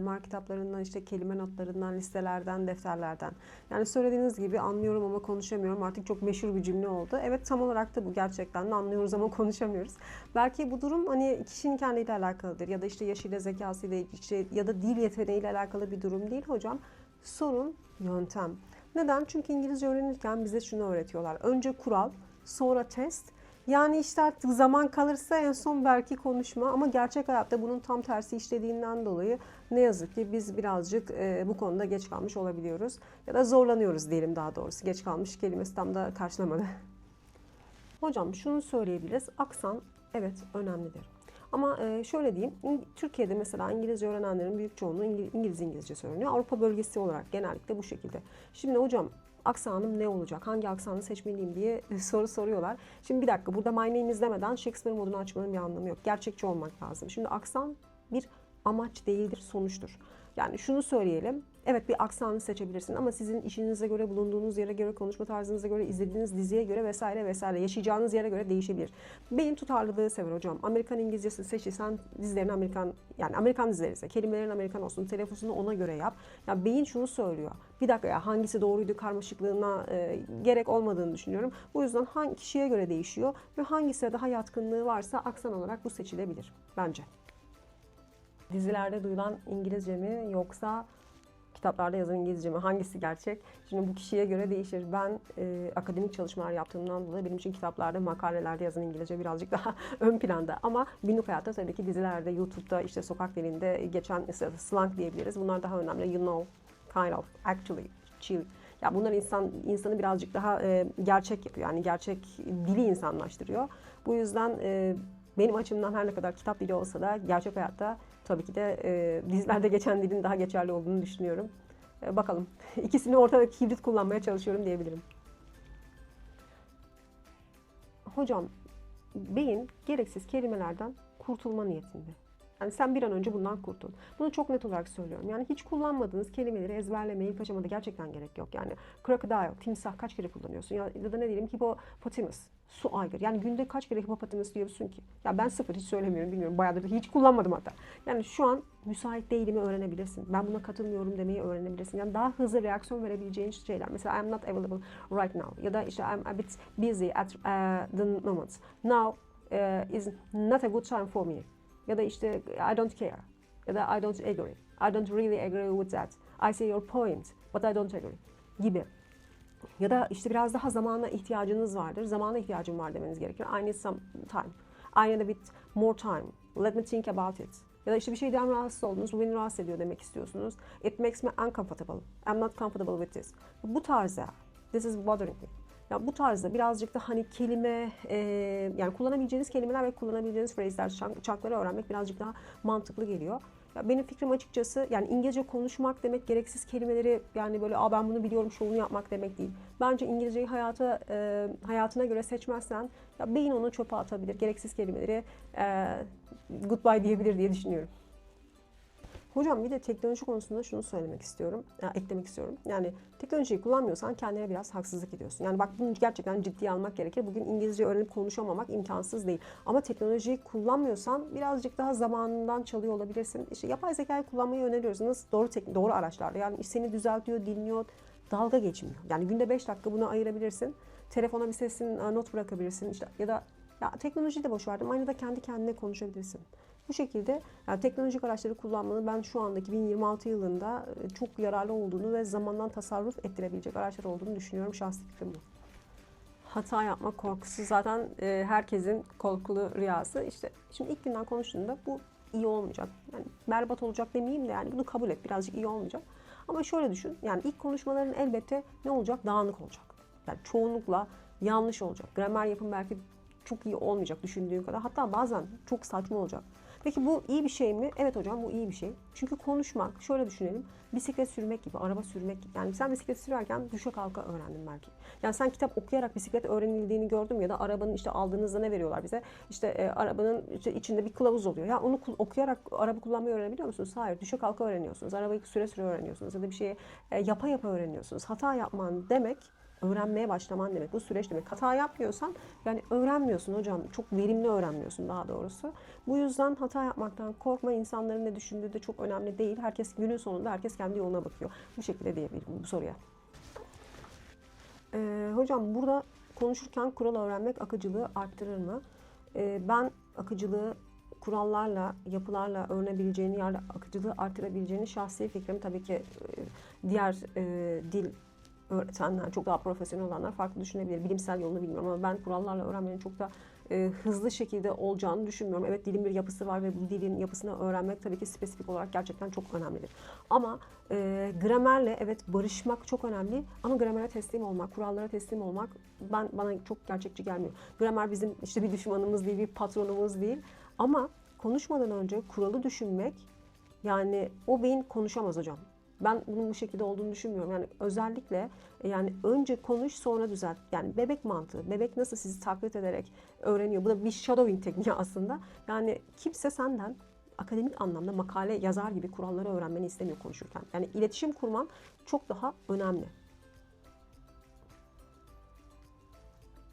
MR kitaplarından, işte kelime notlarından, listelerden, defterlerden. Yani söylediğiniz gibi anlıyorum ama konuşamıyorum artık çok meşhur bir cümle oldu. Evet tam olarak da bu gerçekten de anlıyoruz ama konuşamıyoruz. Belki bu durum hani kişinin kendiyle alakalıdır ya da işte yaşıyla, zekasıyla, işte ya da dil yeteneğiyle alakalı bir durum değil hocam. Sorun yöntem. Neden? Çünkü İngilizce öğrenirken bize şunu öğretiyorlar. Önce kural, sonra test. Yani işte artık zaman kalırsa en son belki konuşma ama gerçek hayatta bunun tam tersi işlediğinden dolayı ne yazık ki biz birazcık e, bu konuda geç kalmış olabiliyoruz. Ya da zorlanıyoruz diyelim daha doğrusu. Geç kalmış kelimesi tam da karşılamadı. Hocam şunu söyleyebiliriz. Aksan evet önemlidir. Ama e, şöyle diyeyim, Türkiye'de mesela İngilizce öğrenenlerin büyük çoğunluğu İngil- İngiliz İngilizce söyleniyor. Avrupa bölgesi olarak genellikle bu şekilde. Şimdi hocam aksanım ne olacak, hangi aksanı seçmeliyim diye soru soruyorlar. Şimdi bir dakika burada my name is demeden Shakespeare modunu açmanın bir anlamı yok. Gerçekçi olmak lazım. Şimdi aksan bir amaç değildir, sonuçtur. Yani şunu söyleyelim. Evet bir aksanı seçebilirsin ama sizin işinize göre, bulunduğunuz yere göre, konuşma tarzınıza göre, izlediğiniz diziye göre vesaire vesaire yaşayacağınız yere göre değişebilir. Beyin tutarlılığı sever hocam. Amerikan İngilizcesi seçirsen dizilerin Amerikan yani Amerikan dizileri kelimelerin Amerikan olsun, telaffuzunu ona göre yap. Ya beyin şunu söylüyor. Bir dakika ya hangisi doğruydu karmaşıklığına e, gerek olmadığını düşünüyorum. Bu yüzden hangi kişiye göre değişiyor ve hangisine daha yatkınlığı varsa aksan olarak bu seçilebilir bence. Dizilerde duyulan İngilizce mi yoksa kitaplarda yazan İngilizce mi? Hangisi gerçek? Şimdi bu kişiye göre değişir. Ben e, akademik çalışmalar yaptığımdan dolayı benim için kitaplarda, makalelerde yazan İngilizce birazcık daha ön planda. Ama günlük hayatta tabii ki dizilerde, YouTube'da, işte sokak dilinde geçen slang diyebiliriz. Bunlar daha önemli. You know, kind of, actually, chill. Ya bunlar insan insanı birazcık daha e, gerçek yapıyor. Yani gerçek dili insanlaştırıyor. Bu yüzden e, benim açımdan her ne kadar kitap dili olsa da gerçek hayatta tabii ki de e, dizilerde geçen dilin daha geçerli olduğunu düşünüyorum. E, bakalım. İkisini ortada hibrit kullanmaya çalışıyorum diyebilirim. Hocam, beyin gereksiz kelimelerden kurtulma niyetinde. Yani sen bir an önce bundan kurtul. Bunu çok net olarak söylüyorum. Yani hiç kullanmadığınız kelimeleri ezberlemeye ilk aşamada gerçekten gerek yok. Yani crocodile, timsah kaç kere kullanıyorsun? Ya, ya da ne diyelim hippopotamus, su aygır. Yani günde kaç kere hippopotamus diyorsun ki? Ya ben sıfır hiç söylemiyorum bilmiyorum. Bayağıdır da hiç kullanmadım hatta. Yani şu an müsait değilimi öğrenebilirsin. Ben buna katılmıyorum demeyi öğrenebilirsin. Yani daha hızlı reaksiyon verebileceğin şeyler. Mesela I'm not available right now. Ya da işte I'm a bit busy at uh, the moment. Now uh, is not a good time for me. Ya da işte I don't care. Ya da I don't agree. I don't really agree with that. I see your point, but I don't agree. Gibi. Ya da işte biraz daha zamana ihtiyacınız vardır. Zamana ihtiyacım var demeniz gerekir. I need some time. I need a bit more time. Let me think about it. Ya da işte bir şeyden rahatsız oldunuz. Bu beni rahatsız ediyor demek istiyorsunuz. It makes me uncomfortable. I'm not comfortable with this. Bu tarzda. This is bothering me. Ya bu tarzda birazcık da hani kelime, e, yani kullanabileceğiniz kelimeler ve kullanabileceğiniz phrasler, çank- çankları öğrenmek birazcık daha mantıklı geliyor. Ya benim fikrim açıkçası yani İngilizce konuşmak demek gereksiz kelimeleri yani böyle Aa ben bunu biliyorum şovunu yapmak demek değil. Bence İngilizceyi hayata e, hayatına göre seçmezsen ya beyin onu çöpe atabilir. Gereksiz kelimeleri e, goodbye diyebilir diye düşünüyorum. Hocam bir de teknoloji konusunda şunu söylemek istiyorum, ya eklemek istiyorum. Yani teknolojiyi kullanmıyorsan kendine biraz haksızlık ediyorsun. Yani bak bunu gerçekten ciddiye almak gerekir. Bugün İngilizce öğrenip konuşamamak imkansız değil. Ama teknolojiyi kullanmıyorsan birazcık daha zamanından çalıyor olabilirsin. İşte yapay zekayı kullanmayı öneriyoruz. Nasıl? Doğru tek doğru araçlarla. Yani seni düzeltiyor, dinliyor, dalga geçmiyor. Yani günde 5 dakika buna ayırabilirsin. Telefona bir sesin e, not bırakabilirsin. İşte ya da ya teknolojiyi de boş verdim. Aynı da kendi kendine konuşabilirsin. Bu şekilde yani teknolojik araçları kullanmanın ben şu andaki 2026 yılında e, çok yararlı olduğunu ve zamandan tasarruf ettirebilecek araçlar olduğunu düşünüyorum. Şahsi fikrim bu. Hata yapma korkusu zaten e, herkesin korkulu rüyası. İşte şimdi ilk günden konuştuğunda bu iyi olmayacak. Yani berbat olacak demeyeyim de yani bunu kabul et. Birazcık iyi olmayacak. Ama şöyle düşün. Yani ilk konuşmaların elbette ne olacak? Dağınık olacak. Yani çoğunlukla yanlış olacak. Gramer yapın belki çok iyi olmayacak düşündüğün kadar. Hatta bazen çok saçma olacak. Peki bu iyi bir şey mi? Evet hocam bu iyi bir şey. Çünkü konuşmak, şöyle düşünelim. Bisiklet sürmek gibi, araba sürmek gibi. Yani sen bisiklet sürerken düşe kalka öğrendin belki. Yani sen kitap okuyarak bisiklet öğrenildiğini gördüm ya da arabanın işte aldığınızda ne veriyorlar bize? İşte e, arabanın işte içinde bir kılavuz oluyor. Ya onu okuyarak araba kullanmayı öğrenebiliyor musunuz? Hayır. Düşe kalka öğreniyorsunuz. Arabayı süre süre öğreniyorsunuz. Ya da bir şeyi e, yapa yapa öğreniyorsunuz. Hata yapman demek öğrenmeye başlaman demek. Bu süreç demek. Hata yapmıyorsan yani öğrenmiyorsun hocam. Çok verimli öğrenmiyorsun daha doğrusu. Bu yüzden hata yapmaktan korkma. İnsanların ne düşündüğü de çok önemli değil. Herkes günün sonunda herkes kendi yoluna bakıyor. Bu şekilde diyebilirim bu soruya. Ee, hocam burada konuşurken kural öğrenmek akıcılığı arttırır mı? Ee, ben akıcılığı kurallarla, yapılarla öğrenebileceğini, yani akıcılığı arttırabileceğini şahsi fikrim tabii ki e, diğer e, dil öğretenler, çok daha profesyonel olanlar farklı düşünebilir. Bilimsel yolunu bilmiyorum ama ben kurallarla öğrenmenin çok da e, hızlı şekilde olacağını düşünmüyorum. Evet dilin bir yapısı var ve bu dilin yapısını öğrenmek tabii ki spesifik olarak gerçekten çok önemlidir. Ama e, gramerle evet barışmak çok önemli ama gramere teslim olmak, kurallara teslim olmak ben bana çok gerçekçi gelmiyor. Gramer bizim işte bir düşmanımız değil, bir patronumuz değil ama konuşmadan önce kuralı düşünmek yani o beyin konuşamaz hocam. Ben bunun bu şekilde olduğunu düşünmüyorum. Yani özellikle yani önce konuş sonra düzelt. Yani bebek mantığı. Bebek nasıl sizi taklit ederek öğreniyor. Bu da bir shadowing tekniği aslında. Yani kimse senden akademik anlamda makale yazar gibi kuralları öğrenmeni istemiyor konuşurken. Yani iletişim kurman çok daha önemli.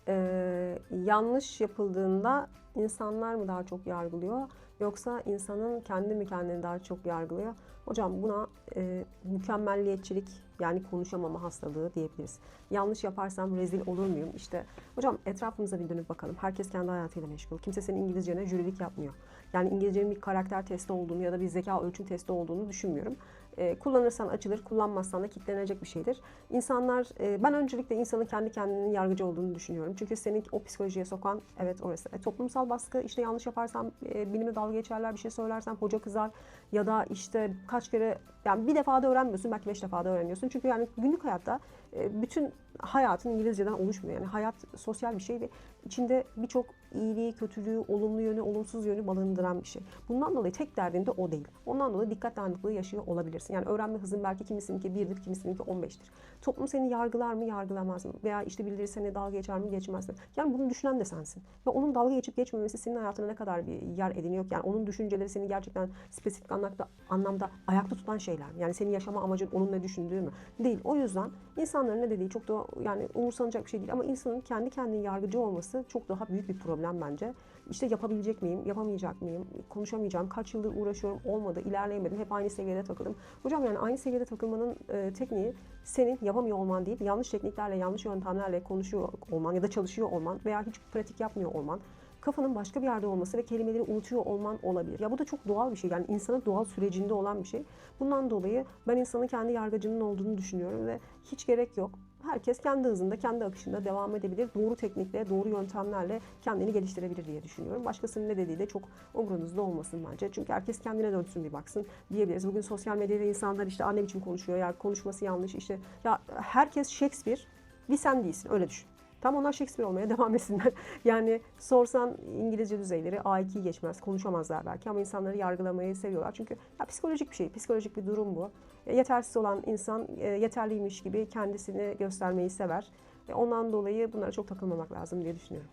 Ee, yanlış yapıldığında insanlar mı daha çok yargılıyor yoksa insanın kendi mi kendini daha çok yargılıyor? Hocam buna e, mükemmelliyetçilik yani konuşamama hastalığı diyebiliriz. Yanlış yaparsam rezil olur muyum? İşte hocam etrafımıza bir dönüp bakalım. Herkes kendi hayatıyla meşgul. Kimse senin İngilizcene jürilik yapmıyor. Yani İngilizcenin bir karakter testi olduğunu ya da bir zeka ölçüm testi olduğunu düşünmüyorum. E, kullanırsan açılır, kullanmazsan da kilitlenecek bir şeydir. İnsanlar, e, ben öncelikle insanın kendi kendinin yargıcı olduğunu düşünüyorum. Çünkü seni o psikolojiye sokan, evet orası. E, toplumsal baskı, işte yanlış yaparsam e, benimle dalga geçerler, bir şey söylersem hoca kızar ya da işte kaç kere, yani bir defada öğrenmiyorsun, belki beş defada öğreniyorsun. Çünkü yani günlük hayatta e, bütün hayatın İngilizceden oluşmuyor. Yani hayat sosyal bir şey ve içinde birçok iyiliği, kötülüğü, olumlu yönü, olumsuz yönü barındıran bir şey. Bundan dolayı tek derdin de o değil. Ondan dolayı dikkat dağınıklığı yaşıyor olabilirsin. Yani öğrenme hızın belki kimisininki 1'dir, kimisininki 15'tir. Toplum seni yargılar mı, yargılamaz mı? Veya işte birileri seni dalga geçer mi, geçmez mi? Yani bunu düşünen de sensin. Ve onun dalga geçip geçmemesi senin hayatına ne kadar bir yer ediniyor? Yani onun düşünceleri seni gerçekten spesifik anlamda, anlamda ayakta tutan şeyler? Yani senin yaşama amacın onun ne düşündüğü mü? Değil. O yüzden insanların ne dediği çok da yani umursanacak bir şey değil. Ama insanın kendi kendine yargıcı olması çok daha büyük bir problem bence. İşte yapabilecek miyim, yapamayacak mıyım, konuşamayacağım, kaç yıldır uğraşıyorum, olmadı, ilerleyemedim, hep aynı seviyede takıldım. Hocam yani aynı seviyede takılmanın e, tekniği senin yapamıyor olman değil, yanlış tekniklerle, yanlış yöntemlerle konuşuyor olman ya da çalışıyor olman veya hiç pratik yapmıyor olman kafanın başka bir yerde olması ve kelimeleri unutuyor olman olabilir. Ya bu da çok doğal bir şey. Yani insanın doğal sürecinde olan bir şey. Bundan dolayı ben insanın kendi yargıcının olduğunu düşünüyorum ve hiç gerek yok. Herkes kendi hızında, kendi akışında devam edebilir. Doğru teknikle, doğru yöntemlerle kendini geliştirebilir diye düşünüyorum. Başkasının ne dediği de çok umurunuzda olmasın bence. Çünkü herkes kendine dönsün bir baksın diyebiliriz. Bugün sosyal medyada insanlar işte anne biçim konuşuyor, ya konuşması yanlış işte. Ya herkes Shakespeare, bir sen değilsin öyle düşün. Tam onlar Shakespeare olmaya devam etsinler. Yani sorsan İngilizce düzeyleri A2'yi geçmez, konuşamazlar belki ama insanları yargılamayı seviyorlar. Çünkü ya psikolojik bir şey, psikolojik bir durum bu. Yetersiz olan insan e, yeterliymiş gibi kendisini göstermeyi sever. Ondan dolayı bunlara çok takılmamak lazım diye düşünüyorum.